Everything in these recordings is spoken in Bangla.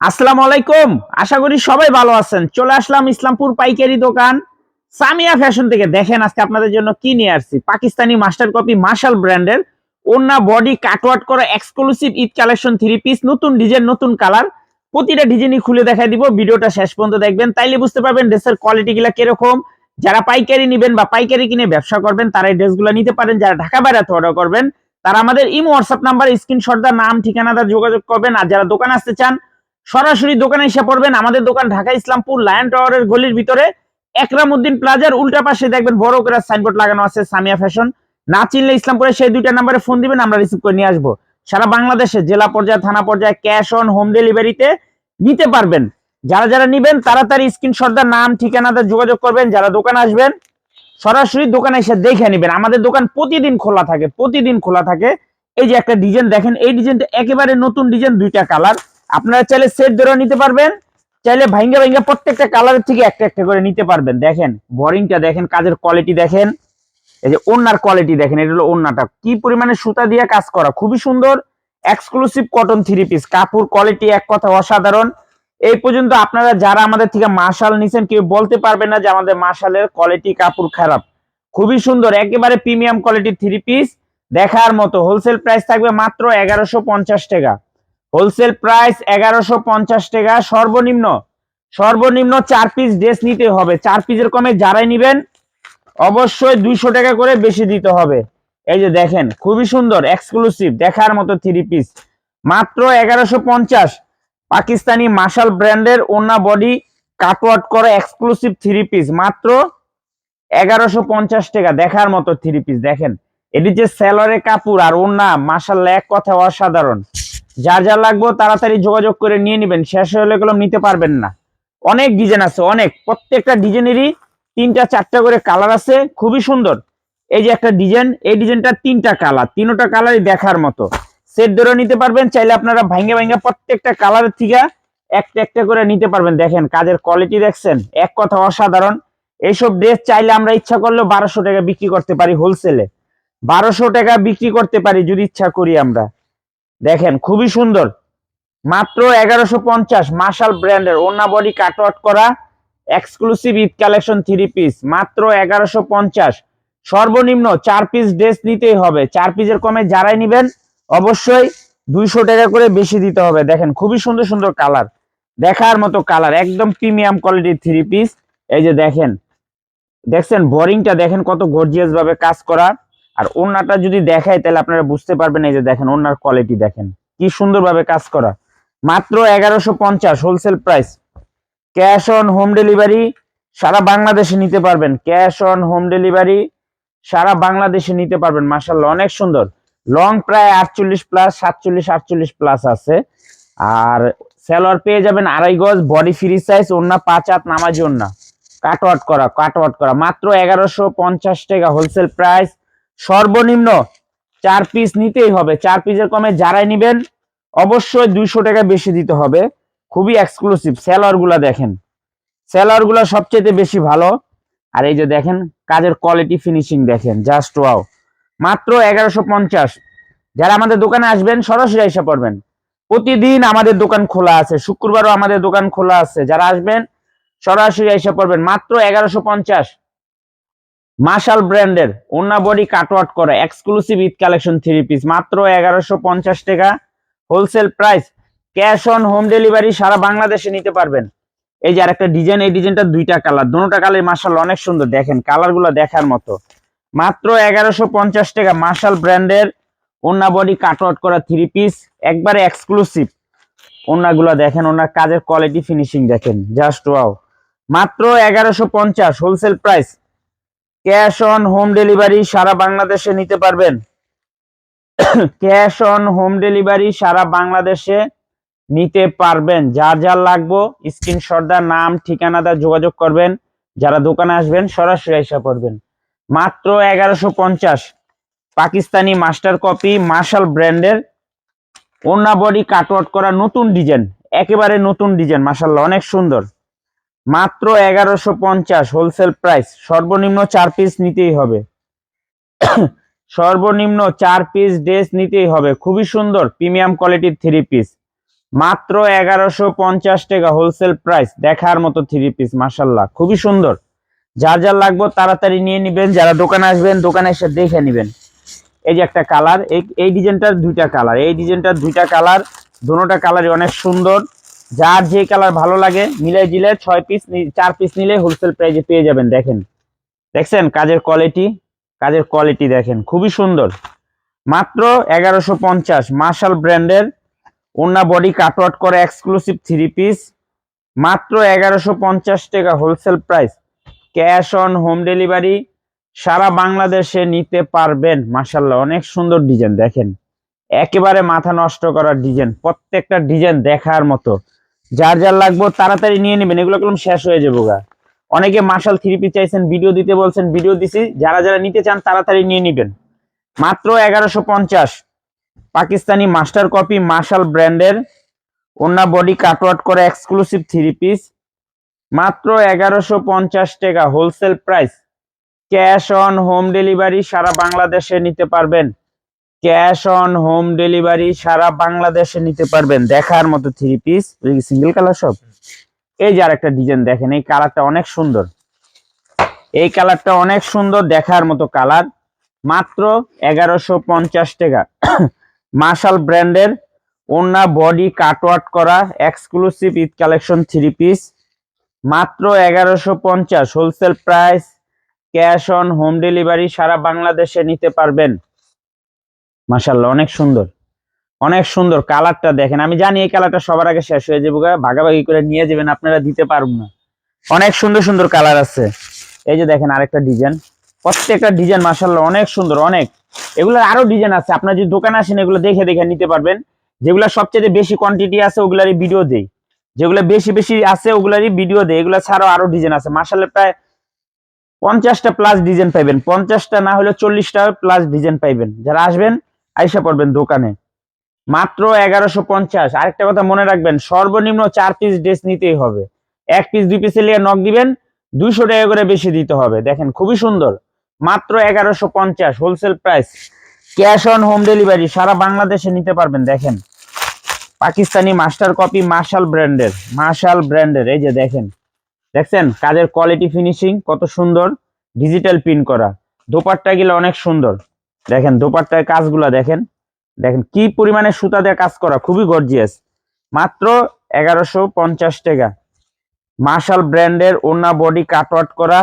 আসসালামু আলাইকুম। আশা করি সবাই ভালো আছেন। চলে আসলাম ইসলামপুর পাইকারি দোকান। সামিয়া ফ্যাশন থেকে দেখেন আজকে আপনাদের জন্য কি নিয়ে আসছি। পাকিস্তানি মাস্টার কপি মার্শাল ব্র্যান্ডের ওন্না বডি কাটওয়ার্ট করা exclusive Eid collection three piece নতুন ডিজাইন নতুন কালার প্রতিটা ডিজাইনই খুলে দেখাই দিব। ভিডিওটা শেষ পর্যন্ত দেখবেন। তাইলে বুঝতে পারবেন ড্রেসের কোয়ালিটি গুলা কীরকম। যারা পাইকারি নেবেন বা পাইকারি কিনে ব্যবসা করবেন তারা এই ড্রেসগুলো নিতে পারেন। যারা ঢাকা বাইরে অর্ডার করবেন, তারা আমাদের ইমো হোয়াটসঅ্যাপ নাম্বার স্ক্রিনশট দা নাম, ঠিকানা ঠিকানাদার যোগাযোগ করবেন। আর যারা দোকান আসতে চান সরাসরি দোকানে এসে পড়বেন আমাদের দোকান ঢাকা ইসলামপুর লায়ন টাওয়ারের গলির ভিতরে। একরামউদ্দিন প্লাজার উল্টা পাশে দেখবেন বড় করে সাইনবোর্ড লাগানো আছে, সামিয়া ফ্যাশন না চিনলে ইসলামপুরে সেই দুইটা নাম্বারে ফোন দিবেন, আমরা রিসিভ করে নিয়ে আসব। সারা বাংলাদেশে জেলা পর্যায়ে, থানা পর্যায়ে ক্যাশ অন হোম ডেলিভারিতে নিতে পারবেন। যারা যারা নিবেন, তাড়াতাড়ি স্ক্রিনশটদার নাম, ঠিকানাতে যোগাযোগ করবেন। যারা দোকানে আসবেন, সরাসরি দোকানে এসে দেখে নেবেন। আমাদের দোকান প্রতিদিন খোলা থাকে, প্রতিদিন খোলা থাকে। এই যে একটা ডিজাইন দেখেন, এই ডিজাইনটা একেবারে নতুন ডিজাইন দুইটা কালার আপনারা চাইলে সেট ধরে নিতে পারবেন, চাইলে ভাঙ্গা ভাইঙ্গা প্রত্যেকটা কালারের থেকে একটা একটা করে নিতে পারবেন। দেখেন বোরিংটা দেখেন, কাজের কোয়ালিটি দেখেন। এই যে ওন্নার কোয়ালিটি দেখেন, এটা হলো ওন্নাটা কি পরিমাণে সুতা দিয়ে কাজ করা? খুবই সুন্দর। এক্সক্লুসিভ কটন থ্রি পিস কাপড় কোয়ালিটি এক কথা অসাধারণ। এই পর্যন্ত আপনারা যারা আমাদের থেকে মার্শাল নিছেন, কেউ বলতে পারবেন না যে আমাদের মার্শালের কোয়ালিটি কাপড় খারাপ। খুবই সুন্দর, একেবারে প্রিমিয়াম কোয়ালিটির থ্রি পিস দেখার মতো। হোলসেল প্রাইস থাকবে মাত্র এগারোশো পঞ্চাশ টাকা। হোলসেল প্রাইস এগারোশো পঞ্চাশ টাকা। সর্বনিম্ন সর্বনিম্ন চার পিস ড্রেস নিতে হবে। চার পিসের কমে যারাই নিবেন, অবশ্যই দুইশো টাকা করে বেশি দিতে হবে। এই যে দেখেন, খুবই সুন্দর এক্সক্লুসিভ দেখার মতো থ্রি পিস মাত্র এগারোশো পঞ্চাশ, পাকিস্তানি মার্শাল ব্র্যান্ডের ওনা বডি কাটওয়ার্ট করা এক্সক্লুসিভ থ্রি পিস মাত্র এগারোশো পঞ্চাশ টাকা, দেখার মতো থ্রি পিস দেখেন, এটি যে সেলরের কাপড় আর ওনা মার্শাল এক কথা অসাধারণ। যার যা লাগবে তাড়াতাড়ি যোগাযোগ করে নিয়ে নেবেন। শেষ হলে এগুলো নিতে পারবেন না। অনেক ডিজাইন আছে, অনেক। প্রত্যেকটা ডিজাইনেরই তিনটা, চারটা করে কালার আছে। খুবই সুন্দর। এই যে একটা ডিজাইন, এই ডিজাইনটা তিনটা কালার, তিনটা কালারই দেখার মতো। সেট ধরে নিতে পারবেন, চাইলে আপনারা ভাঙ্গে ভাঙ্গে প্রত্যেকটা কালারের থেকে একটা একটা করে নিতে পারবেন। দেখেন, কাজের কোয়ালিটি দেখছেন, এক কথা অসাধারণ। এইসব ড্রেস চাইলে আমরা ইচ্ছা করলেও বারোশো টাকা বিক্রি করতে পারি হোলসেলে বারোশো টাকা বিক্রি করতে পারি, যদি ইচ্ছা করি আমরা। দেখেন, খুবই সুন্দর। মাত্র এগারোশো পঞ্চাশ মার্শাল ব্র্যান্ডের ওনা বডি কাটওয়ার্ট করা exclusive Eid collection three piece মাত্র এগারোশো পঞ্চাশ। সর্বনিম্ন চার পিস ড্রেস নিতেই হবে। চার পিসের কমে যারাই নিবেন, অবশ্যই দুইশো টাকা করে বেশি দিতে হবে। দেখেন, খুবই সুন্দর সুন্দর কালার দেখার মতো কালার একদম প্রিমিয়াম কোয়ালিটির থ্রি পিস এই যে দেখেন, দেখছেন বোরিংটা দেখেন কত গর্জিয়াস ভাবে কাজ করা। আর ওন্নাটা যদি দেখায়, তাহলে আপনারা বুঝতে পারবেন এই যে দেখেন ওনার কোয়ালিটি দেখেন। কি সুন্দরভাবে কাজ করা। মাত্র এগারোশো পঞ্চাশ wholesale price cash on home delivery সারা বাংলাদেশে নিতে পারবেন। ক্যাশ অন হোম ডেলিভারি সারা বাংলাদেশে নিতে পারবেন মাসাল্লাহ অনেক সুন্দর। লং প্রায় আটচল্লিশ প্লাস সাতচল্লিশ, আটচল্লিশ প্লাস আছে। আর সেলোয়ার পেয়ে যাবেন আড়াই গজ বডি ফ্রি সাইজ ওন্না পাঁচ হাত নামাজি ওন্না কাটওয়াট করা কাটওয়াট করা। মাত্র এগারোশো পঞ্চাশ টাকা হোলসেল প্রাইস সর্বনিম্ন চার পিস নিতেই হবে। চার পিসের কমে যারাই নিবেন, অবশ্যই দুইশো টাকা বেশি দিতে হবে। খুবই এক্সক্লুসিভ সেলারগুলা দেখেন। সেলারগুলা সবচেয়ে বেশি ভালো। আর এই যে দেখেন, কাজের কোয়ালিটি ফিনিশিং দেখেন জাস্ট ওয়াও মাত্র এগারোশো পঞ্চাশ। যারা আমাদের দোকানে আসবেন, সরাসরি এসে পড়বেন। প্রতিদিন আমাদের দোকান খোলা আছে। শুক্রবারও আমাদের দোকান খোলা আছে। যারা আসবেন, সরাসরি এসে পড়বেন। মাত্র এগারোশো পঞ্চাশ। মার্শাল ব্র্যান্ডের ওনা বডি কাটওয়ার্ট করা exclusive Eid collection three piece মাত্র এগারোশো পঞ্চাশ টাকা। Wholesale price cash on home delivery সারা বাংলাদেশে নিতে পারবেন। এই যে আরেকটা ডিজাইন এই ডিজাইনটা দুইটা কালার দুটোটা কালার মার্শাল অনেক সুন্দর। দেখেন কালারগুলো দেখার মতো। মাত্র এগারোশো পঞ্চাশ টাকা মার্শাল ব্র্যান্ডের ওনা বডি কাটওয়ার্ট করা থ্রি পিস একবারে এক্সক্লুসিভ ওনাগুলো দেখেন, ওনার কাজের কোয়ালিটি ফিনিশিং দেখেন জাস্ট ওয়াও মাত্র এগারোশো পঞ্চাশ wholesale price cash on home delivery সারা বাংলাদেশে নিতে পারবেন। ক্যাশ অন হোম ডেলিভারি সারা বাংলাদেশে নিতে পারবেন। যা যার লাগবো, স্ক্রিনশট দা নাম, ঠিকানা দা যোগাযোগ করবেন। যারা দোকানে আসবেন, সরাসরি এসে পড়বেন। মাত্র এগারোশো পঞ্চাশ। পাকিস্তানি মাস্টার কপি, মার্শাল ব্র্যান্ডের ওনা বডি কাটওয়ার্ট করা নতুন ডিজাইন। একেবারে নতুন ডিজাইন মার্শাল্লাহ অনেক সুন্দর। মাত্র এগারোশো পঞ্চাশ হোলসেল প্রাইস সর্বনিম্ন চার পিস নিতেই হবে। সর্বনিম্ন চার পিস ড্রেস নিতেই হবে। খুবই সুন্দর প্রিমিয়াম কোয়ালিটির থ্রি পিস মাত্র এগারোশো পঞ্চাশ টাকা হোলসেল প্রাইস দেখার মতো থ্রি পিস মাসাল্লাহ খুবই সুন্দর। যার যার লাগবে তাড়াতাড়ি নিয়ে নিবেন। যারা দোকানে আসবেন, দোকানে এসে দেখে নিবেন। এই যে একটা কালার এই এই ডিজাইনটার দুইটা কালার এই ডিজাইনটার দুইটা কালার দুটোটা কালারই অনেক সুন্দর। যার যে কালার ভালো লাগে মিলে জিলে ছয় পিস চার পিস নিলে হোলসেল প্রাইজে পেয়ে যাবেন, দেখেন। দেখছেন? কাজের কোয়ালিটি কাজের কোয়ালিটি দেখেন, খুবই সুন্দর। মাত্র এগারোশো পঞ্চাশ মার্শাল ব্র্যান্ডের ওনা বডি কাটওয়াট করে এক্সক্লুসিভ থ্রি পিস মাত্র এগারোশো পঞ্চাশ টাকা wholesale price cash on home delivery সারা বাংলাদেশে নিতে পারবেন মাসাল্লাহ অনেক সুন্দর ডিজাইন দেখেন। একেবারে মাথা নষ্ট করার ডিজাইন প্রত্যেকটা ডিজাইন দেখার মতো। যার যার লাগবে তাড়াতাড়ি নিয়ে নেবেন, এগুলো কলম শেষ হয়ে যাব গা। অনেকে মার্শাল থ্রি চাইছেন ভিডিও দিতে বলছেন ভিডিও দিছি, যারা যারা নিতে চান তাড়াতাড়ি নিয়ে নেবেন। মাত্র এগারোশো পঞ্চাশ। পাকিস্তানি মাস্টার কপি মার্শাল ব্র্যান্ডের অন্য বডি কাটওয়াট করে এক্সক্লুসিভ থ্রি পিস মাত্র এগারোশো পঞ্চাশ টাকা wholesale price cash on home delivery সারা বাংলাদেশে নিতে পারবেন। ক্যাশ অন হোম ডেলিভারি সারা বাংলাদেশে নিতে পারবেন। দেখার মতো থ্রি পিস সিঙ্গেল কালার সব। এই যে আরেকটা ডিজাইন দেখেন, এই কালারটা অনেক সুন্দর। এই কালারটা অনেক সুন্দর, দেখার মতো কালার মাত্র এগারোশো পঞ্চাশ টাকা। মার্শাল ব্র্যান্ডের ওনা বডি কাটওয়াট করা exclusive Eid collection three piece মাত্র এগারোশো পঞ্চাশ। Wholesale price cash on home delivery সারা বাংলাদেশে নিতে পারবেন। মাসাল্লাহ অনেক সুন্দর। অনেক সুন্দর কালারটা দেখেন। আমি জানি এই কালারটা সবার আগে শেষ হয়ে যাব, ভাগাভাগি করে নিয়ে যাবেন, আপনারা দিতে পারবেন না। অনেক সুন্দর সুন্দর কালার আছে। এই যে দেখেন আরেকটা ডিজাইন। প্রত্যেকটা ডিজাইন মাসাল্লাহ অনেক সুন্দর, অনেক। এগুলোর আরও ডিজাইন আছে, আপনার যদি দোকানে আসেন, এগুলো দেখে দেখে নিতে পারবেন। যেগুলো সবচেয়ে বেশি কোয়ান্টিটি আছে, ওগুলারই ভিডিও দেই। যেগুলো বেশি বেশি আছে, ওগুলারই ভিডিও দেয় এগুলো ছাড়াও আরও ডিজাইন আছে। মাসাল্লাহ প্রায় পঞ্চাশটা প্লাস ডিজাইন পাইবেন। পঞ্চাশটা না হলে চল্লিশটা প্লাস ডিজাইন পাইবেন। যারা আসবেন আইসা পড়বেন দোকানে। মাত্র এগারোশো পঞ্চাশ। আরেকটা কথা মনে রাখবেন, সর্বনিম্ন চার পিস ড্রেস নিতেই হবে। এক পিস দুই পিসে নিয়ে নখ দিবেন, দুইশো টাকা করে বেশি দিতে হবে। দেখেন, খুবই সুন্দর। মাত্র এগারোশো পঞ্চাশ wholesale price cash on home delivery সারা বাংলাদেশে নিতে পারবেন, দেখেন। পাকিস্তানি মাস্টার কপি মার্শাল ব্র্যান্ডের মার্শাল ব্র্যান্ডের এই যে দেখেন। দেখছেন, কাজের কোয়ালিটি ফিনিশিং কত সুন্দর। ডিজিটাল প্রিন্ট করা। দোপাট্টা গুলো অনেক সুন্দর। দেখেন দোপাট্টার কাজগুলা দেখেন। দেখেন কি পরিমাণে সুতা দিয়ে কাজ করা, খুবই গর্জিয়াস মাত্র এগারোশো পঞ্চাশ টাকা। মার্শাল ব্র্যান্ডের ওনা বডি কাটওয়াট করা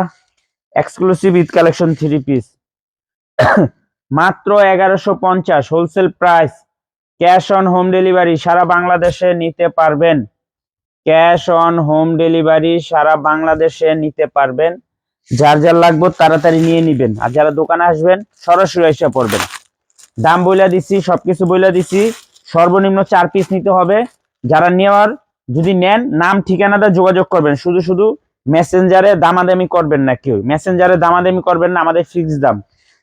exclusive Eid collection three piece মাত্র এগারোশো পঞ্চাশ wholesale price cash on home delivery সারা বাংলাদেশে নিতে পারবেন। ক্যাশ অন হোম ডেলিভারি সারা বাংলাদেশে নিতে পারবেন। যার যার লাগবে তাড়াতাড়ি নিয়ে নিবেন। আর যারা দোকানে আসবেন, সরাসরি এসে পড়বেন। দাম বইলা দিছি, সবকিছু বইলা দিছি। সর্বনিম্ন চার পিস নিতে হবে। যারা নেওয়ার, যদি নেন, নাম ঠিকানাটা যোগাযোগ করবেন। শুধু শুধু মেসেঞ্জারে দামাদামি করবেন না কেউ। মেসেঞ্জারে দামাদামি করবেন না, আমাদের ফিক্স দাম।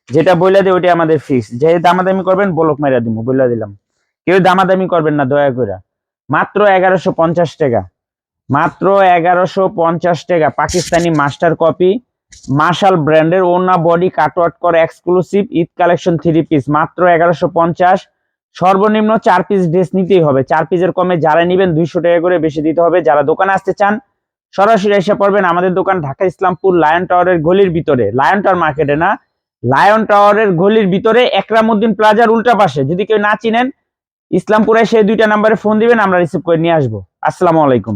যেটা বইলা দেয় ওইটা আমাদের ফিক্স যে দামাদামি করবেন বলক মেরা দিব বইলা দিলাম। কেউ দামাদামি করবেন না, দয়া করে মাত্র এগারোশো পঞ্চাশ টাকা। মাত্র এগারোশো পঞ্চাশ টাকা। পাকিস্তানি মাস্টার কপি মার্শাল ব্র্যান্ডের ওনা বডি কাটওয়াট করে exclusive Eid collection three piece মাত্র এগারোশো পঞ্চাশ। সর্বনিম্ন চার পিস ড্রেস নিতেই হবে। চার পিসের কমে যারা নিবেন দুইশো টাকা করে বেশি দিতে হবে। যারা দোকানে আসতে চান, সরাসরি এসে পড়বেন আমাদের দোকান ঢাকা ইসলামপুর লায়ন টাওয়ারের গলির ভিতরে। লায়ন টাওয়ার মার্কেটে না লায়ন টাওয়ারের গলির ভিতরে একরামুদ্দিন প্লাজার উল্টা পাশে। যদি কেউ না চিনেন, ইসলামপুরে সেই দুইটা নাম্বারে ফোন দিবেন, আমরা রিসিভ করে নিয়ে আসব। আসসালামু আলাইকুম।